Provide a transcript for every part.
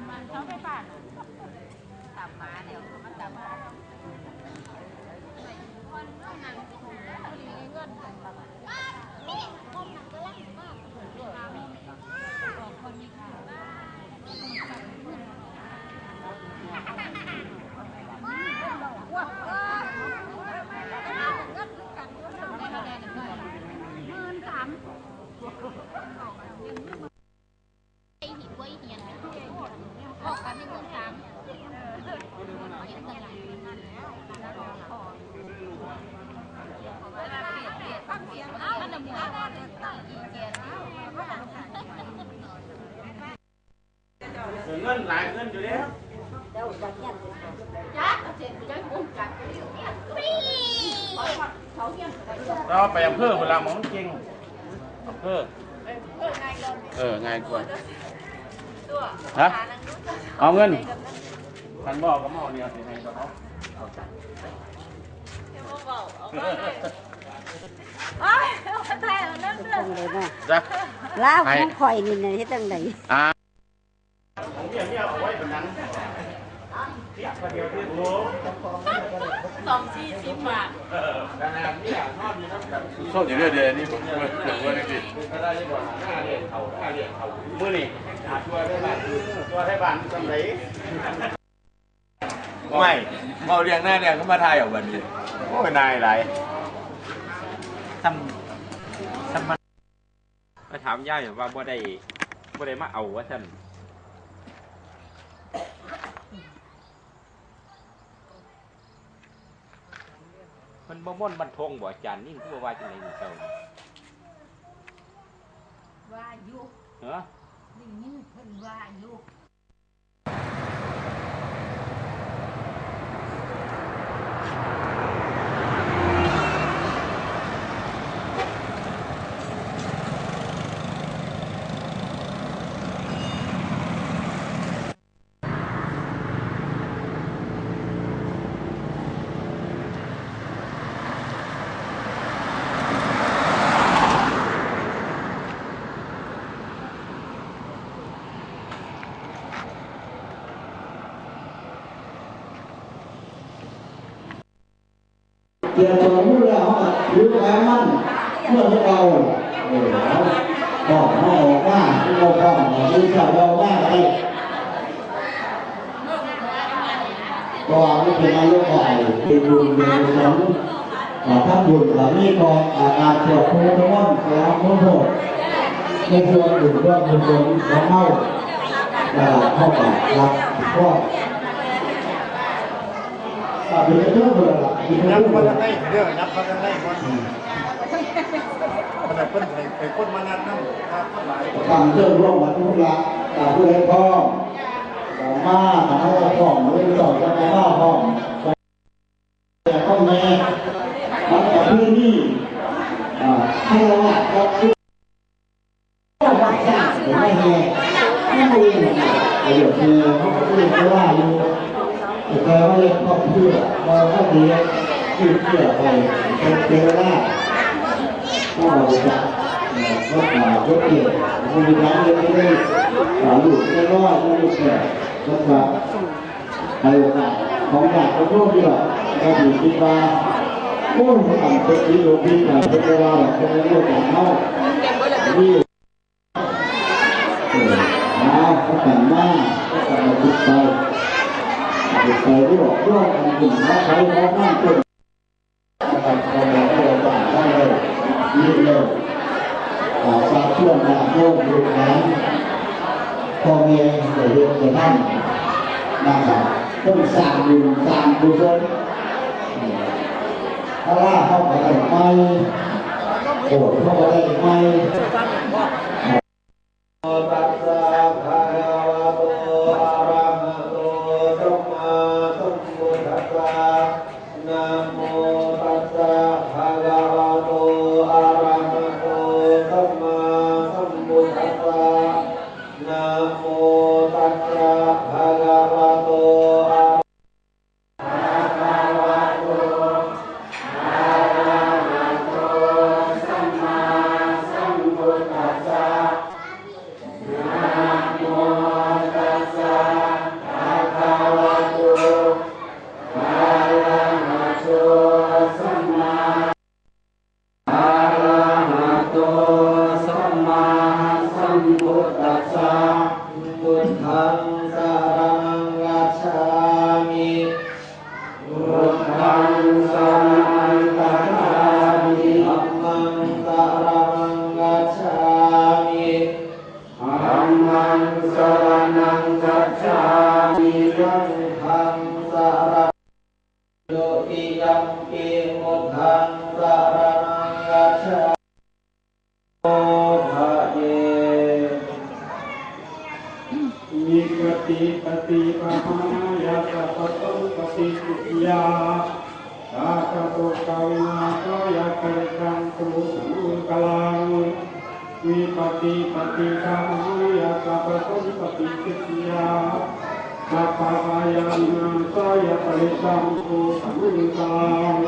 ำมันเขาไปฝากตับมาเดี๋ยวเขามาตับมาคนต้องนั่งคนนี้เงินบอกคนมีค่าหมื่นสามไอ้หิบไว้เหียนออกกันในเมืองสาม เงิ นหลายเงินอยู่แล้วเราไปอำเภอเวลามองจริงอำเภอเออง่ายกว่าฮะเอาเงินพันบอกก็มาเอเนี่ยสิให้ก็เขาโอ้ยคนไทยเอาเรื่องเรื่องจังเลยเนาะจ้ะลาวของข่อยนี่นะเฮ็ดจังไดอ่าผมเนี่ยเนี่ยเอาไว้เป็นหนังประ เดียวที่โอ้สองสี่สิบบาทเออขนาดเนี่ยนอนอยู่น้ำกันชอบอย่างเดียเดียวนี่ผมเปิดเปิดเปิดจริงก็ได้ยังว่าหน้าเรียนเขาหน้าเรียนเขาเมื่อนี่หาช่วยได้บ้านช่วยให้บ้านสำเร็จไม่เอาเรียงหน้าเนี่ยเขามาทายออกวันนี้โอ้ยนายหลายมาถามย่าอยู่ว่าบ่ได้บ่ได้มาเอาว่าท่าน บ่ม่อนบันทงบ่อาจารย์นี่คือว่าจังไดนี่เจ้าว่าอยู่เหรอ ได้ยินเพิ่นว่าอยู่ เกี่ยวกับมือแล้วเขาถือแพ้มันเมื่อเราเออเขาบอกเขาออกว่า เราก็มือจับเราว่าอะไรก็วางไม่เป็นนายกใหญ่เป็นบุญเป็นสมท่านบุญแบบนี้ก็อาการปวดท้องท้องแสบท้องโผล่ในส่วนอื่นก็เป็นส่วนของเข้าเข้าไปรับก็อ่าเดี๋ยวจะเจอเบอร์ละอีกนัแล้บวกันทางไหนเด้อนับมาทางไหนก่อน มันได้เพิ่นให้ให้คนมานัดนำครับคนหลายทำเรื่องร่วมกันทุกละตาผู้ใดพ้องต่อมาทำให้พ้องมาเรื่องต่อจะมาบ้าพ้องแต่ข้อแม่มันกับพื้นที่อ่าให้เราว่าเราคือเราว่าสร้างหรือไม่แน่ไม่ดีนะประโยชน์คือเขาก็พูดเพราะว่าอยู่แต่ว่าเรื่องครอบครัวเราก็ดีที่เกี่ยวไปเป็นเป็นเวลา ก็บริจาครถมารถเกี่ยวมันมีร้านเล็กๆสาลูกไม่รอดไม่ลูกแก่รถมาในโอกาสของอยากขอโทษที่แบบก็ถือคิดว่าโอ้ยต่างเป็นที่โลภิต่าเป็นเวลาแบบเป็นเรื่องของเขานี่เออมาเขาแต่งมาเขาแต่งติดไปติดไปที่บอกร่วมกันกลุ่มเขาใช้เขาตั้งต้นนะครับเราบอกว่าเราต่างได้เลยนี่เลยขอทราบช่วงการโยกดูแลพ่อแม่เด็กเกเด็กท่านนะครับต้องสร้างบุญสร้า งกุศลถ้าว่าเขาไปได้ไม่โอ้เขาไปได้ไม่ตัสสะภ สังขังสารโลกิยัมปิมุทังสารนังกัจฉาโอภะเยนิกติปฏิปหายาสัพพะปฏิสุยาตาคโตกวินาโตยาเกตังตุสุกลังวิปติปฏิกาหายาสัพพะปฏิสุยา นาโตยะปริสัมตุสัมกลัง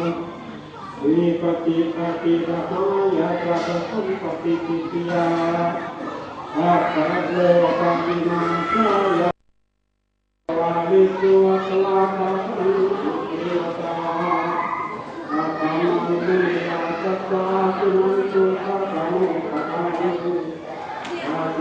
วิปติปฏิปหายาสัพพทุปฏิปิติยาอาตะโลกามินาสยาวาลิตุตลาภะสุเทวตาอาตามิเนยาสัตตาตุนันตุภะคะโมภะคะมิอาเด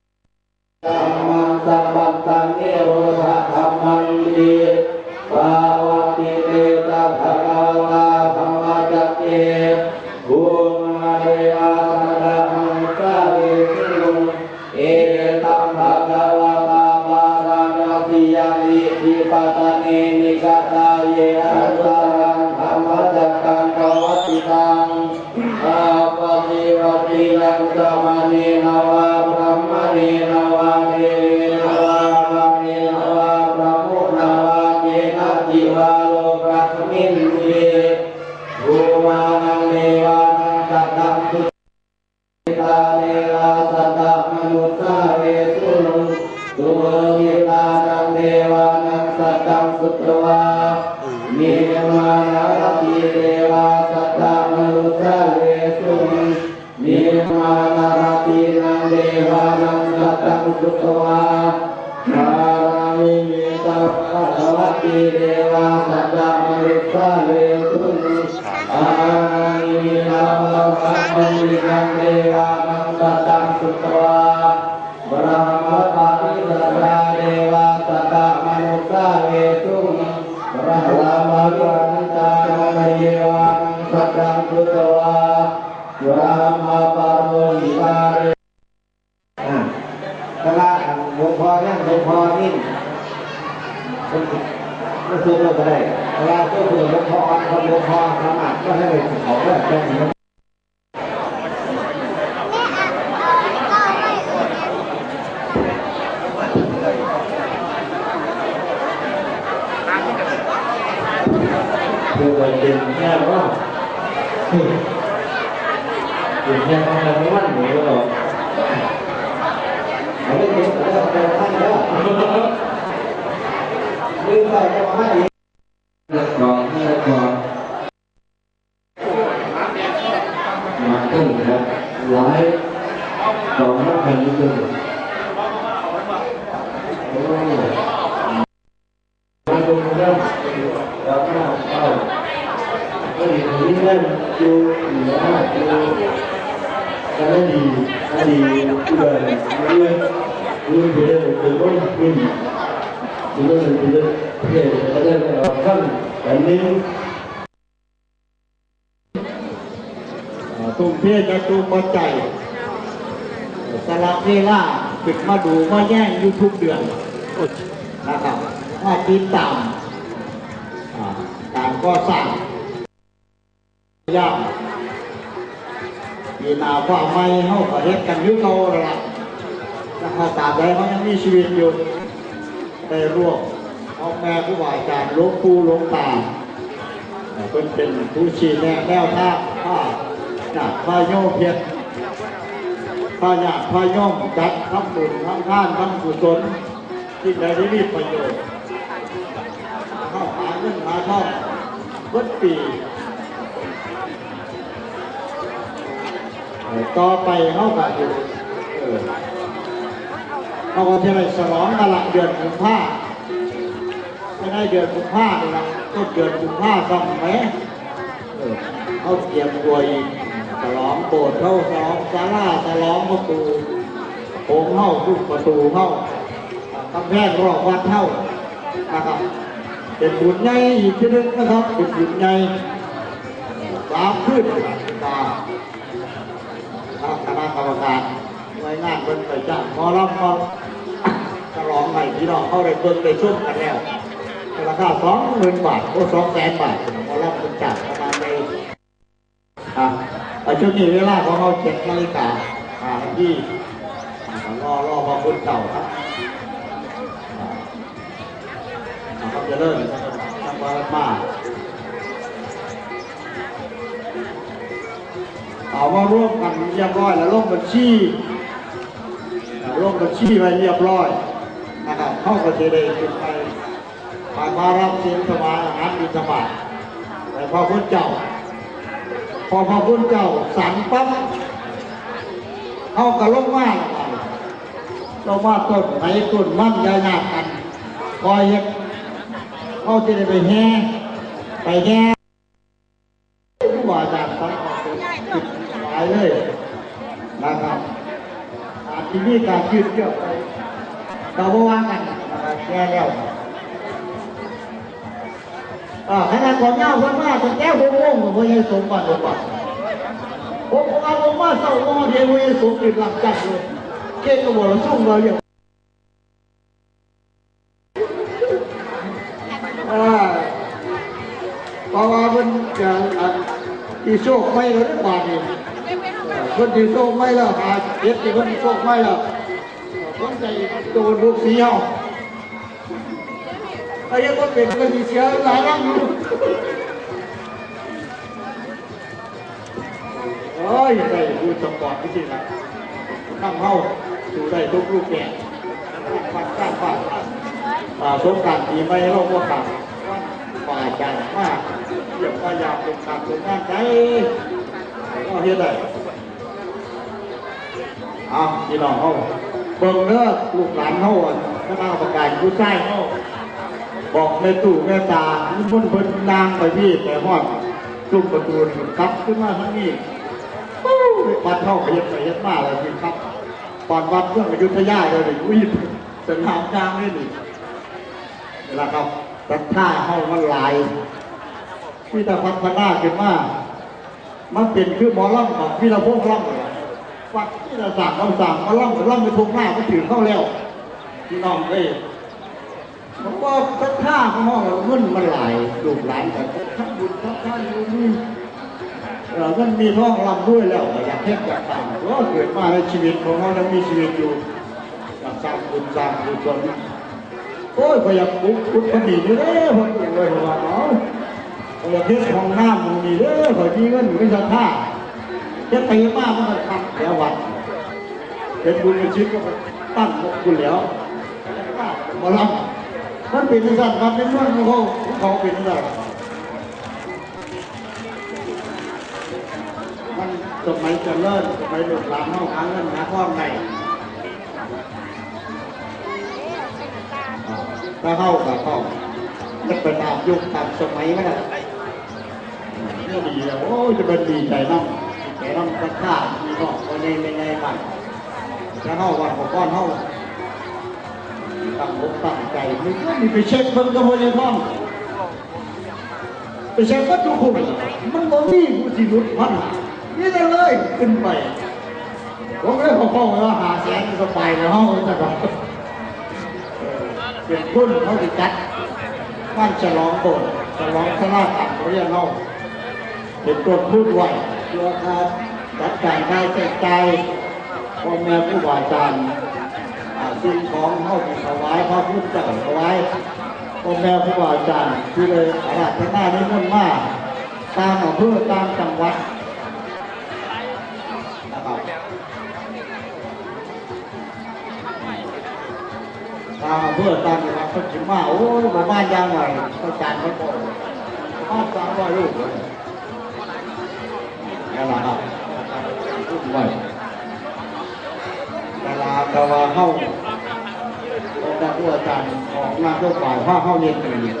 เราก็ได้ตลาดก็คือหลวงพ่อคนหลวงพ่อสามารถก็ให้เขาได้แจ้งมันคือประเด็นแค่ว่าเป็นแค่ทำอะไรวันหนูหรอก ไม่ได้เก็บแต่เราเป็นท่านแล้วลืมไปจะมาให้อีกเลิกก่อนเลิกก่อนมาขึ้นครับหลายสองนักแข่งขึ้นโอ้มาดูครับเราหน้าเข้าก็ดีนี้นั่นดูเหนือดูก็ได้ดีก็ดีเกินเรื่อยรู้ไปเลยคือว่า ขึ้นคือว่าเป็นเรื่องเพื่อจะได้เราขั้นอันนี้ตุ้มเพียจะตุ้มมาใจสลับเวลาปิดมาดูมาแย่งยูทูบเดือนนะครับมาติดตามอ่าการก่อสร้างยากมีนาว่าไม่เข้าก็เฮ็ดกันยุ่เขาละ ถ้าเขาตามใดเขายังมีชีวิตอยู่ได้ร่วมพ่อแม่ผู้บาอาจารหลวงปู่หลวงตาเอ่อเป็นเป็นผู้ชี้แนะแนวทางผ้าจากพาโยเพียรพาญาพายโยมจัดทำบุญทำทานทำกุศลที่ใดได้มีประโยชน์เข้าหาเงินหาทองเบิดปีต่อไปเข้าก็อยู่ เออเขาก็จะไปฉลองกันละเดือนกุมภาไม่ได้เดือนกุมภาเลยนะต้นเดือนกุมภาต้องไหมเออเขาเตรียมตัวอีกฉลองโบสถ์เขาฉลองศาลาฉลองประตูโค้งเข้าทุกประตูเข้ากำแพงรอบวัดเข้านะครับเป็นบุญใหญ่อีกทีนึงนะครับเป็นบุญใหญ่สามขึ้นตามทางคณะกรรมการหน่วยงานเป็นไปจ้างหมอลำมาฉลอ งให้พี่น้องเขาได้เบิ่งได้ชมกันแล้วราคาสองหมื่นบาทโอ้สองแสนบาทหมอรับคนจัดประมาณในอะเอาช่วงนี้เวลาของเราเจ็ดนาฬิกาอ่าที่อ่ารอรอพอคุณเก่าครับอ่าอาครับจะเริ่มทำวาระมาเอามาร่วมกันเรียบร้อยแล้วลงบัญชีลงบัญชีไว้เรียบร้อย เข้ากับเจดีย์ขึ้นไปไปมารับสินสมาอาหารบิณฑบาตแต่พอพุทธเจ้า พอพอพุทธเจ้าสั่งปั๊บเข้ากับลงมาลงมาต้นไม้ต้นมันยายากันคอยเฮ็ดเขาจะได้ไปแห่ไปแห่ผู้ว่าอาจารย์ทั้งติดหลายเลยนะครับอาจจะมีการยืดเยื้อไปเราบ่ว่ากัน แก้แล้วอ่าขณะก่อนเงาเพิ่นมาตั้งแต่หกโมงก็บ่ยังสมบัติบ่ผมเอาผมมาเศร้าโมงเดียวบ่ยังสมติดหลังจัดเลยเก่งก็บ่ละสุ่มเราอยู่อ่าเพราะว่ามันจะอะอีโชคไม่แล้วบาดนี่คนที่โชคไม่แล้วหาเฮ็ดที่คนที่โชคไม่แล้วคนใจโดนลูกเสียว ไอ้ยังคนเป็นคนที่เสียหลายรังอยู่โอ้ยได้ดูสปอร์ตจริงๆนะทำเฮาสู่ได้ทุกรูปแบบฟันก้านฟาดอ่าสงการปีใหม่เราก็ขับฝ่ายจันมากเยี่ยมพยายามเป็นการเป็นงานใจก็เฮ็ดได้เอาพี่น้องเขาเบิ่งเด้อลูกหลานเขาอะคณะกรรมการผู้ชายเขา บอกแม่ตู่แม่ตานี่เพิ่นเพิ่นนางไปพี่แต่ฮอดจุ่มประตูนี่กลับขึ้นมาทั้งนี้ปู้วัดเท่าไปเฮ็ดไปเฮ็ดมาแล้วพี่ครับตอนวัดเรื่องอยุธยาเลยนี่วิ่งสนามกลางนี่นี่ละครับแต่ท่าเฮามันหลายที่ตะพัฒนาขึ้นมามันเป็นคือหมอล่ำของพี่ละพงษ์ลำเลยวัดที่เราสั่งคำสั่งมาล่ำมาล่ำไปทุกหน้าก็ถือเข้าแล้วพี่น้องเอ้ ยผมว่าสักท่าของห้องเราเงินมันหลายลูกหลานแต่ทั้งบุญทั้งท่านอยู่นี่เออมันมีท้องลำด้วยแล้วอยากเทศอยากสั่งก็เกิดมาในชีวิตของเรายังมีชีวิตอยู่สร้างบุญสร้างบุญชนโอ้ยก็อยากปุ๊บปุ๊บพอดีนี่เด้อพอดีเลยว่าเนาะก็อยากเทศของน้ำมึงนี่เด้อพอดีเงินไม่สักท่าจะตีมากมันก็ทำแล้ววัดเป็นบุญเป็นชิ้นก็ตั้งบุญแล้วมาลำ มันเป็นสัตว์มันเป็นเรื่องของเขาของเขาเป็นสัตว์มันสมัยเจริญสมัยหลุดหลามเข้าหาเงินหาข้อไหนถ้าเข้ากับเข้าจะเป็นตามยุคตามสมัยมันอะเนี่ยดีแล้วโอ้ยจะเป็นดีใจน้องแต่ต้องกระชากมีก็คนในในในบ้านจะเข้าวันของก้อนเข้า ตั้งอกตั้งใจมึงก็มีไปเช็คเพิ่งกระโมยท้องไปเช็ควัตถุคุณมันบ่มีผู้สิรุดพันนี่ได้เลยขึ้นไปผมเลยขอข้อว่าหาแสนสบายในห้องจะแบบเป็นคุณเขาดิดจัดบ้านฉลองโบสถ์ฉลองพระราชอัเรียนเนาะเป็นต้นพูดไหว้เพื่อการจัดการค่าใช้จ่ายพ่อแม่ผู้บาอาจารย์ สิ่งของเข้าไปถวายพระพุทธเจ้าถวายพ่อแม่ผู้บาอาจารย์ที่เลยอาราธนานิมนต์มาตามอำเภอตามจังหวัดนะครับตามอำเภอตามจังหวัดเพิ่นมาโอ้ยประมาณอย่างไรอาจารย์เขาบอมาณสามร้อยลูกเลยนั่แหละครับไว้เวลาเวลาเข้า เราจะพูดอาจารย์ของงานทั่วไปว่าเข้าเย็นอยู่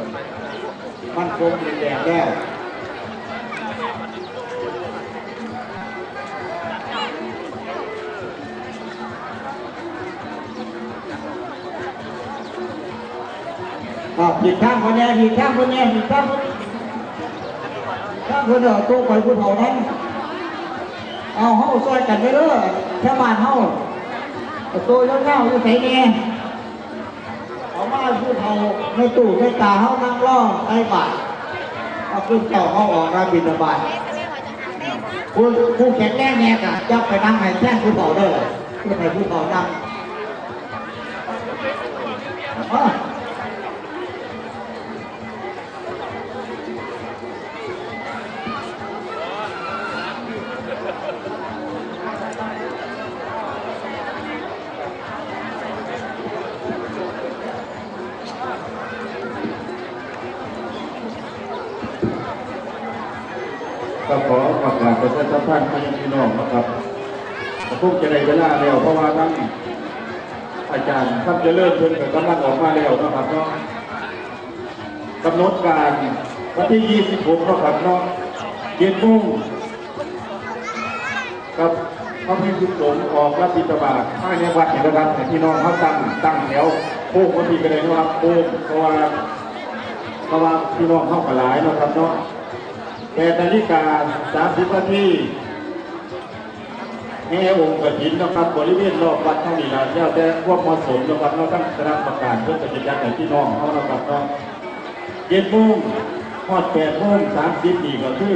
มันคงเป็นแดดแล้วอ่าผิดข้างคนนี้ผิดข้างคนนี้ผิดข้างคนนี้าเพื่อนเอาตัวไปผู้เฒ่านั้นเอาเฮาซอยกันไปเด้อแค่บ้านเฮาเอาตัวเงาๆอยู่ไสแน่ ว่าผู้เฒ่าในตู้ในตาเขานั่งล่อใส่บาตรเอาขึ้นเจ้าเขาออกราบิณฑบาตผู้ผู้แข็งแรงแน่กะจะไปนั่งให้แท่งผู้เฒ่าเด้อเพื่อให้ผู้เฒ่านั่งอ๋อ ก็ขอประกาศประชา สัมพันธ์ให้พี่น้องนะครับพวกจะได้เวลาแล้วเพราะว่าทั้งอาจารย์ท่านจะเริ่มเพิ่นกับกำลังออกมาแล้วนะครับเนาะกำหนดการวันที่ 26นะครับเนาะเย็นมุ่งกับพระพิสุสงฆ์ออกรับบิณฑบาตภายในวัดเนี่นะครับพี่น้องเขาตั้งตั้งแถวโค้งวันที่กันเลยนะครับโค้งเพราะว่าเพราะว่าพี่น้องเข้ากันหลายนะครับเนาะ แปดนาฬิกาสามสิบนาทีแห่องค์กฐินนะครับบริเวณรอบวัดเท่านี้ละแล้วแต่วกเหมาะสมนะครับเราต้งแสดงประกาศเพื่อจะจัดให้พี่น้องเขานะครับเนาะเจ็ดโมงทอดแปดโมงสามสิบนี่ก็คือ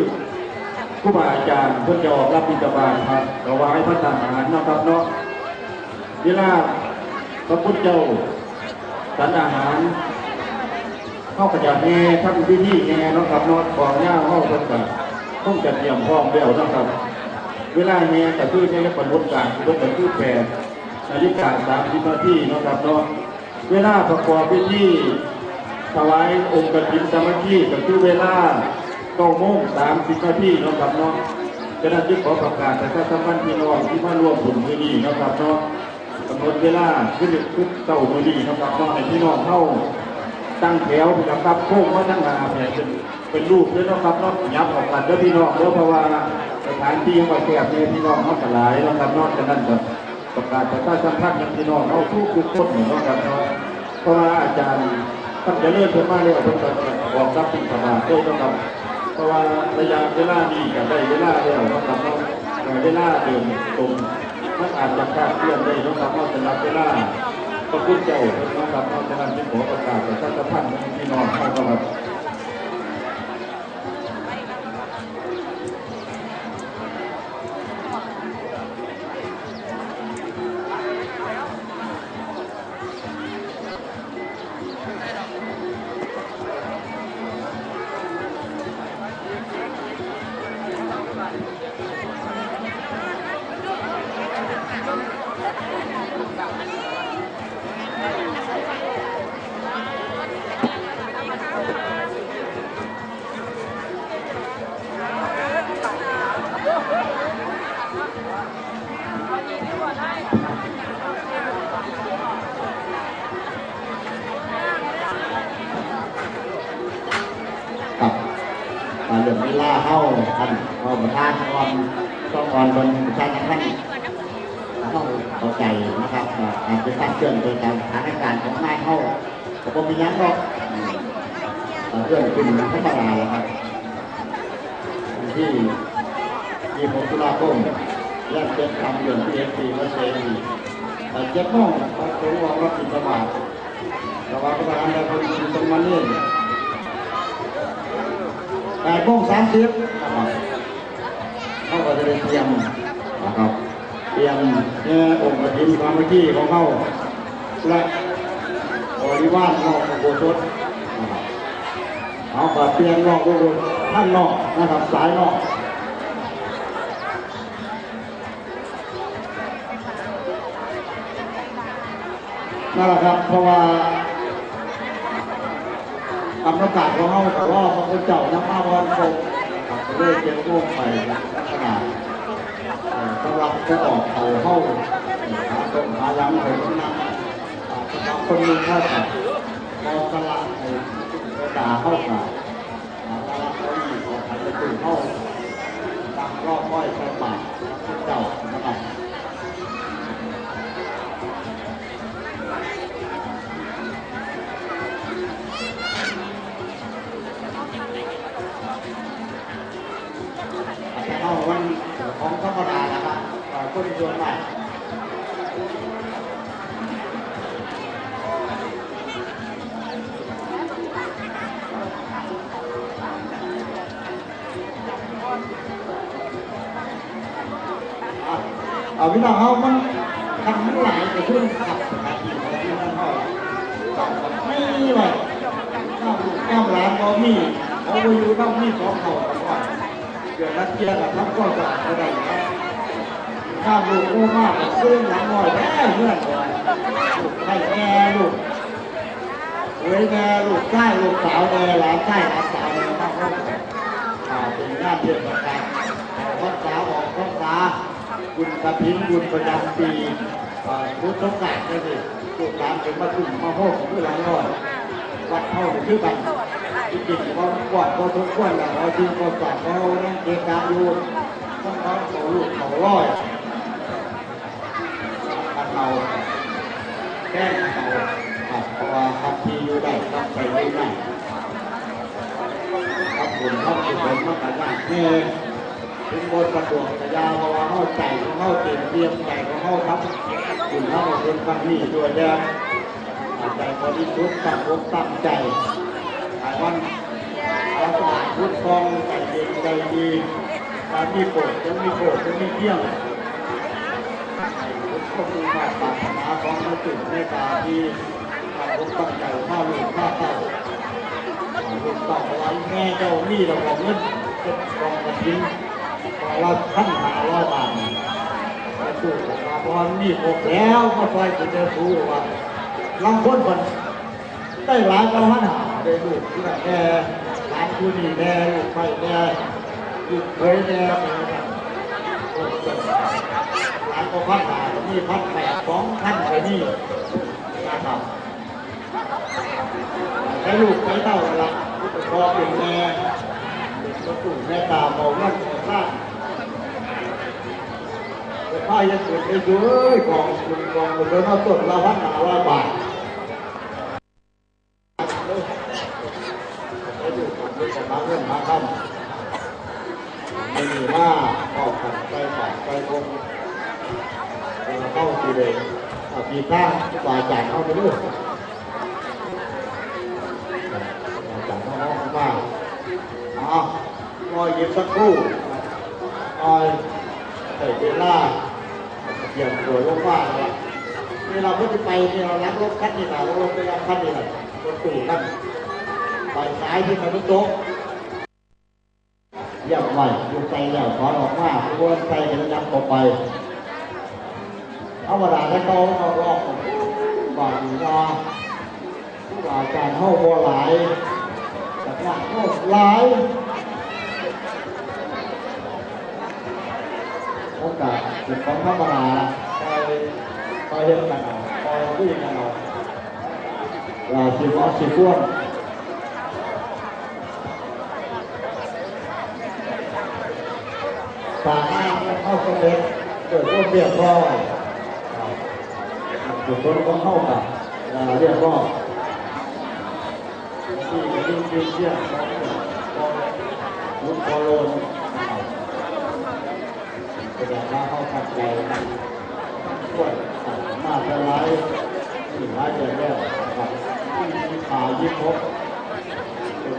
ครูบาอาจารย์เพื่อจะออกรับบิณฑบาตครับถวายพระทหารนะครับเนาะเวลาพระพุทธเจ้าสันอาหาร เข้าประจัดแง่ทั้งที่ที่แง่เนาะครับเนอดกองย่าเข้าคนกับต้องจัดเตรียมพร้อมแล้วนะครับ เวลาแง่ก็คือในบรรลุการรถบรรทุกแปดนาฬิกาสามสิบนาทีเนาะครับเนาะเวลาประกอบพิธีถวายองค์กฐินสมัคคีก็คือเวลาเก้าโมงสามสิบนาทีเนาะครับเนาะฉะนั้นจึงขอประกาศแต่ถ้าสมัครพี่น้องที่มาร่วมบุญที่นี่นะครับเนาะกำหนดเวลาขึ้นขึ้นเก้าโมงนี้เนะครับเนาะให้พี่น้องเข้า ตั้งแถวนะครับโค้งมาตั้งหนาเนี่ยเป็นเป็นรูปด้วยนะครับเนาะยับออกกันเด้อพี่น้องเด้อเพราะว่าสถานที่ของแคบเนี่ยพี่น้องเขาสลายนะครับนอกจากนั้นก็ประกาศประชาสัมพันธ์กับพี่น้องเขาทุกทุกคนเนาะครับเนาะเพราะว่าอาจารย์ท่านจะเลื่อนเพิ่มมาแล้วเพิ่นก็ออกรับปิณฑบาตด้วยนะครับเพราะว่าระยะเวลานี้ก็ได้เวลาแล้วนะครับเนาะเวลาเดินตรงมันอาจจะคลาดเคลื่อนได้นะครับเนาะสำหรับเวลา พระพุณเจ้านะครับเพรานั้นที่ขอประกาศประชาสัมพันธ์พี่น้องเข้ามากับ นเข้าประธานก่อนต้องก่อนบนประชาชนท่านเข้าเข้าใจนะครับอาอาจจะตั้งเคลื่อนไปตามสถานการณ์ของนายเข้าแต่ผมมียังก็เคลื่อนขึ้นธรรมดาแล้วครับที่ที่ผมตุลาคมแยกเจ็ดคำเดือนที่เอฟซีมาเซนีเจ็ดโมงพระสงฆ์วางรับบิณฑบาตระหว่าประธานและคนที่ตรงมาเนี่ย แปดโมงสามสิบเขาก็จะได้เตรียมนะครับเตรียมแง่องค์กฐินความเมื่อกี้ของเขาและบริวารนอกโบสถนะครับเอาก็เตรียมนอกโบสถท่านนอกนะครับสายนอกนั่นแหละครับเพราะว่า กำลังการของเขาแต่ว่าพระพุทธเจ้ายังมาวันคงครับก็เลยเจ็บโรคไปลักษณะสำหรับจะออกเขาเข้าหาต้นหาลังไปตรงนั้นอ่าสำคนนึงถ้าจะพอสละไอ้ด่าเข้ากับอ่าสละเขาอีกออกไปจะตื่นเข้าตามรอบค่อยใส่ปากพระพุทเจ้า เอาพี่น้องเฮามันทำมันหลายไปขึ้นขับขับอีกที่นั่นเฮาไม่ไหวข้าวข้าวร้านก็มีเอาไปอยู่ต้องมีสองเขาก่อนเกิดรักเกียร์กับทับก็จะอะไรข้าวลูกโอ้มากขึ้นหลังหน่อยแม่เพื่อนลูกให้แม่ลูกเว้ยแม่ลูกชายลูกสาวแม่หลานชายหลานสาวแม่มากครับอ่าวเป็นงาเดือนประการวัดสาวของวัดสาว บุญกระถิ่นบุญประจำปีอ่าพุทธกาลนี่สิลูกหลานเป็นมาถึงมาโฮกเพื่อหลังหน่อยวัดเท่าคือกันที่จริงเขากวาดเขาทุกคนแหละเขาจริงเขาจับเขานั่งเกะกะอยู่ต้องเขาเขาลูกเขาร้อยกันเราแก้เขาขับเพราะว่าขับที่อยู่ได้ต้องไปไม่ได้ขับบุญขับบุญมันกันยากแน่ถึงบนประดวกกระยาเพราะว่าเข้าใจเข้าเตรียมเตรียมใจของเข้าครับบุญเข้าเป็นคำนี้ตัวเดียวใจบริสุทธิ์ตั้งอกตั้งใจหายวันอาสาพุทธคองใจเย็นใจดีการมีโปรดจะมีโปรดจะมีเที่ยงก็มีมาปรารถนาของพระจุในตาที่ตั้งอกตั้งใจข้าวหลูกข้าวเต้าลูกเต้าไว้แม่เจ้านี่เราบอกเงินเป็นกองกระถิ่น เราท่านหาร้อยบาทพระจุมาพอนี่พกแล้วก็คอยจะเจอรู้ว่าลองพ้นคนได้หลายก็หันหาได้ลูกที่แม่หลานผู้นี้แม่ลูกไปแม่ลูกเคยแม่หลานก็พันหามีพันแปดสองพันไปนี่นะครับให้ลูกไปเต้าละพอเป็นแม่ก็ตู่แม่ตาบอกว่าสร้าง แต่พ่อยังเกิดไปเยอะกองคุณกองเดินมาตรวจละพันหาละบาทไปอยู่กับลูกกับมาเรื่องมาคำไม่มีหน้าออกกันไปฝาไปคงเข้าทีเดียวเอาปีข้าฝ่ายจ่ายเข้าไปด้วยจ่ายเข้าห้องมาอ๋อรอยเย็บสักครู่รอยใส่เวลา เตรียมตัวลงว่าเนี่ยเราไม่ได้ไปเนี่ยเราล้างรถคันนี่นะเราลงไปล้างคันนี่นะรถตู้นั่นไปซ้ายที่มันโต๊ะเยี่ยมไหวดูใจแล้วขอออกมาวนใจกันยับออไปธรรมดาถ้โตเขารอบบ่าดีว่าผู้ว่าการเข้าบัวหลายแต่ว่าเข้าหลายโอกาส เป็นของธรรมดาไปไปเห็นกันเอาไปคุยกันเอาลาสิบอสิบพวงสามารถเข้าสเร็จเกิดร่วมเรียบร้อยบุคคลก็เข้ากับเรียบร้อยที่จะยิ่งยิ่งเยี่ยมลุกพอโลน แสดงว่าเข้าขัดใจกันช่วยมาสลายที่หายใจแล้วครับที่ขายิบพบ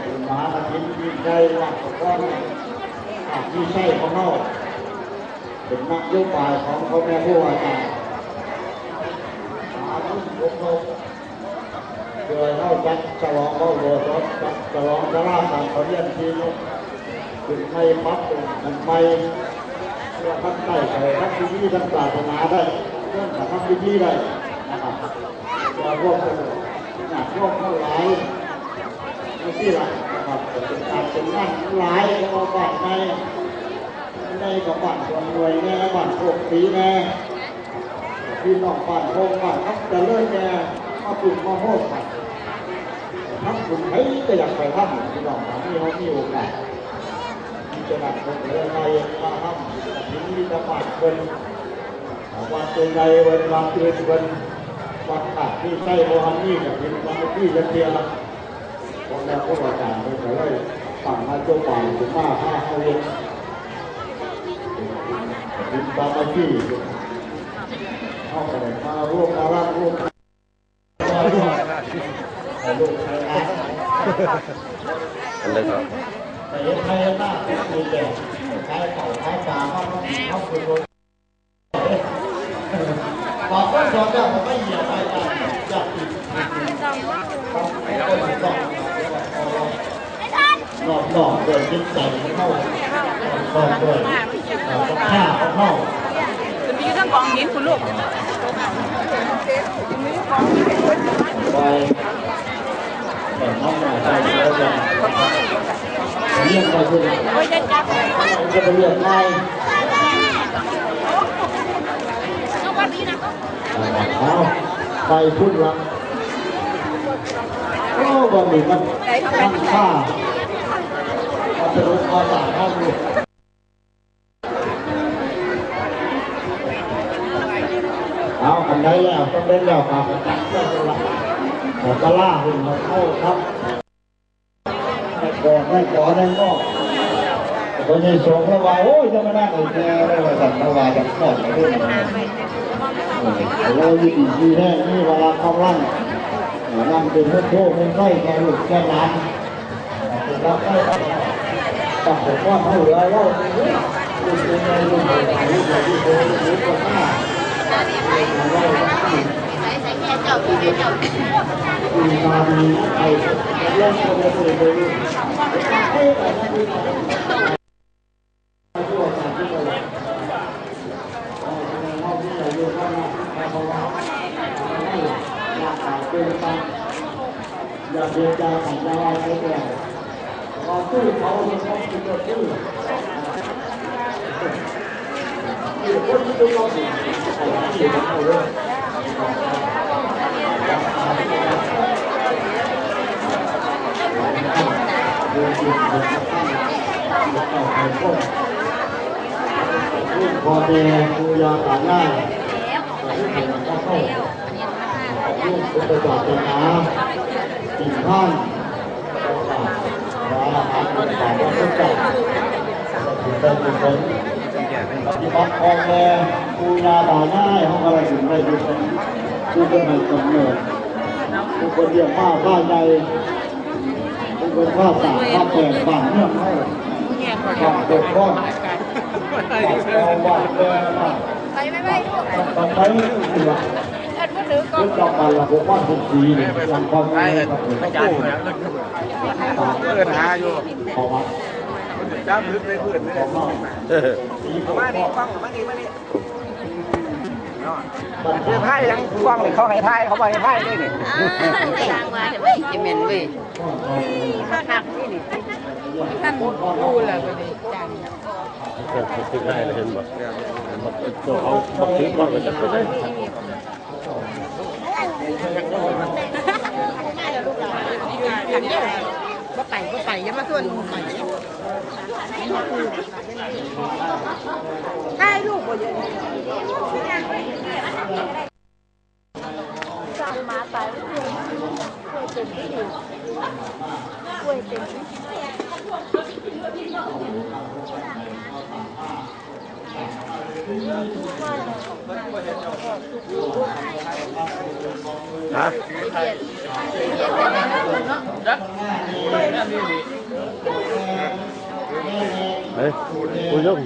เป็นมหาอาทิตย์ยิ่งได้รับก้อนที่ใช่ของเขาเป็นนักโยบายของพ่อแม่ผู้ว่าการสาธุอบรมโดยเข้าจัดฉลองเข้าโบสถ์จัดฉลองสลาการเขาเรียนที่นุถึงไม่ปัดมันไม่ ทักได้ใครทักพิธีทักศาสนาได้เรื่องการทำพิธีได้นะครับเราร่วมกันหนักร่วมเท่าไหร่ไม่ที่ไรนะครับเป็นการเป็นงานหลายก็เอาบ้านในในกับบ้านคนรวยแน่บ้านโคกสีแน่พี่น้องบ้านโคกบ้านเขาจะเลื่อนแน่มาปลูกมาโหดกันทำคุณให้ก็อยากไปทำพี่น้องที่เขามีโอกาส จะนัดคนเรื่องอะไรมาทำที่นี่จะบ้านคนวันเป็นวันวันอื่นวันวันขาดที่ใช่โมฮัมนี่กับเป็นวันที่จะเทียร์ผมแล้วพวกอาจารย์ไปเลยฝั่งมาโจบานถึงมาห้าเขาเรียนถึงบาบาจี้เข้าไปมาร่วมมาร่างร่วมแต่ลูกชายนเลยครับ แต่ยังไงหน้ามีแต่ขายเก่าขายปลาเขาเขาคือโดนจ้ามันไม่เหยียบไปจับติดนอกนอกเดินจิ้มใจเข้าเข้าด้วยข้าเข้าคุณมีทั้งของหินคุณลูกไปแต่ห้องหน้าใจแล้วจะ เรียกไปคือโอ้ยจะจับเลยจะไปเรียกไงเอาวันนี้นะเอาไปพุ่นละโอ้บะหมี่มันตั้งค่าเอาไปรถเอาต่างห้องดูเอาอันใดแล้วต้องเล่นแล้วครับจัดเสื้อตัวละขอกระล่าหุ่นมาเข้าครับ ให้ก่อนให้ก่อนให้งอกคนยังสงแล้วาโอ้ยจะมานั่งไอ้แกแล้วว่าสัตว์มาว่าจะขอดมาด้วยโอ้ยดีดีแน่นี่เวลาเข้าร่างนั่งเป็นพวกโทษเป็นไส้แกลูกแกหลานเป็นรับได้ตัดผมว่าเขาเหลือแล้วลูกเป็นไงลูกเป็นไงลูกเป็นที่โตลูกเป็นข้าใส่ใส่แค่เจ้าพี่แค่เจ้ามีมามีไอ้เล่นคนละตัวเลยเอ้ยอะไรนะพี่ตัวสามที่เลยอ๋อแสดงว่าพี่ใหญ่เยอะมากนะเราะว่าไม่อยากขายเป็นตัง อยากเรียนจาขันยาวอะไรแก่พอตู้เขาเป็นคนที่ตัวตู้ที่คนที่ตัวตู้ไอ้ที่เขาเลย พอแดงปูยาตาหน้าที่เป็นมันก็เข้าลูกเป็นประจอบเป็นน้ำสิ่งท่านร้านอาหารเป็นสายว่าเป็นใจถึงเป็นเป็นคนที่บักคองแดงปูยาตาหน้าห้องอะไรถึงได้ดูเป็นผู้เป็นใหม่กำเนิดผู้คนเดียวผ้าผ้าใหญ่ผู้คนผ้าสากผ้าแปลงบ้านเมืองเข้า ความเดือดร้อนเราวาดแย่มาไปไม่ไม่ลูกตอนนี้คือว่าอันมือถือก็เรื่องต่อไปเราผมว่าทุกทีเนี่ยทำความไม่ให้กับผมจานเพื่อนหาอยู่ขอว่าจ้าลึกเลยเพื่อนเลยขอว่าสีผมาดิฟังมาดิมาดิคือไพ่ยังฟังเลยเขาให้ไพ่เขาไปให้ไพ่ด้วยนี่ทางมาจะไม่จะเหม็นเว้ย ท่านพูดแล้วก็ดีถึงได้เห็นบ่ตัวเขาบักถึงก่อนก็จะไปได้บ่ไปบ่ไปอย่ามาส่วนไปถ่ายรูปบ่เยอะ สามมาตายไม่เคยเคยเต็มที่อยู่เคยเต็มที่ ฮะเฮ้ยคุณยง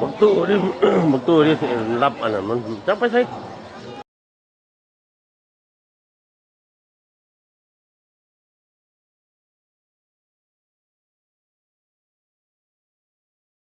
บักตู้นี่บักตู้นี่รับอันนั้นมันจะไปใช้